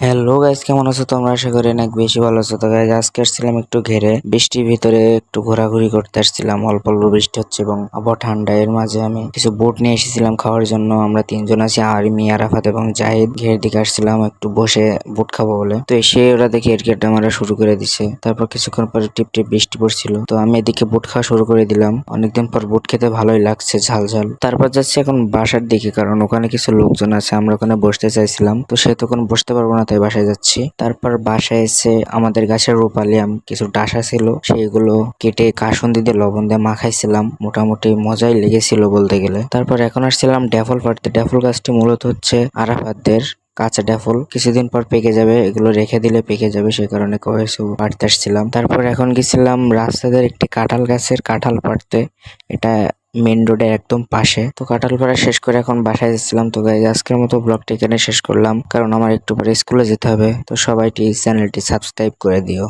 Hello guys কেমন আছো তোমরা? আশা করি অনেক বেশি ভালো আছো। তো গাইস আজকে আসছিলাম একটু ঘেরে। বৃষ্টির ভিতরে একটু ঘোরাঘুরি করতে আসছিলাম। অল্প অল্প বৃষ্টি হচ্ছে এবং আবার ঠান্ডা। এর মাঝে আমি কিছু বোট নিয়ে এসেছিলাম খাওয়ার জন্য। আমরা তিনজন আছি, আর্মি, আরাফাত এবং জাহিদ। ঘের দিকে আসছিলাম, একটু বসে বুট খাব বলে। তো এসে ওরা দেখি এরকেটটা মারা শুরু করে দিছে। তারপর কিছুক্ষণ পরে টিপ টিপ বৃষ্টি পড়ছিল। তো আমি এদিকে বুট খাওয়া শুরু করে দিলাম। অনেকদিন পর বুট খেতে ভালোই লাগছে ঝাল ঝাল তারপর যাচ্ছি এখন বাসার দিকে, কারণ ওখানে কিছু লোকজন আছে। আমরা ওখানে বসতে চাইছিলাম। তো সে তখন বসতে পারব না তাই বাসায় যাচ্ছি। তারপর বাসায় এসে আমাদের গাছের রূপালি আম কিছু ডাসা ছিল, সেইগুলো কেটে কাসুন্দি দিয়ে লবণ দিয়ে মাখাইছিলাম। মোটামুটি মজাই লেগেছিল বলতে গেলে। তারপর এখন আসছিলাম ড্যাফল পাড়তে। ড্যাফল গাছটি মূলত হচ্ছে আরাফাতদের কাঁচা ড্যাফল। কিছুদিন পর পেকে যাবে, এগুলো রেখে দিলে পেকে যাবে সেই কারণে কয়েসু পাড়তে আসছিলাম। তারপর এখন গেছিলাম রাস্তাদের একটি কাঁঠাল গাছের কাঁঠাল পাড়তে। এটা মেন রোডের একদম পাশে। তো কাঁঠাল পাড়া শেষ করে এখন বাসায় যাচ্ছিলাম। তো গাইজ আজকের মতো ব্লগটি এখানে শেষ করলাম। কারণ আমার একটু পরে স্কুলে যেতে হবে। তো সবাইটি চ্যানেলটি সাবস্ক্রাইব করে দিও।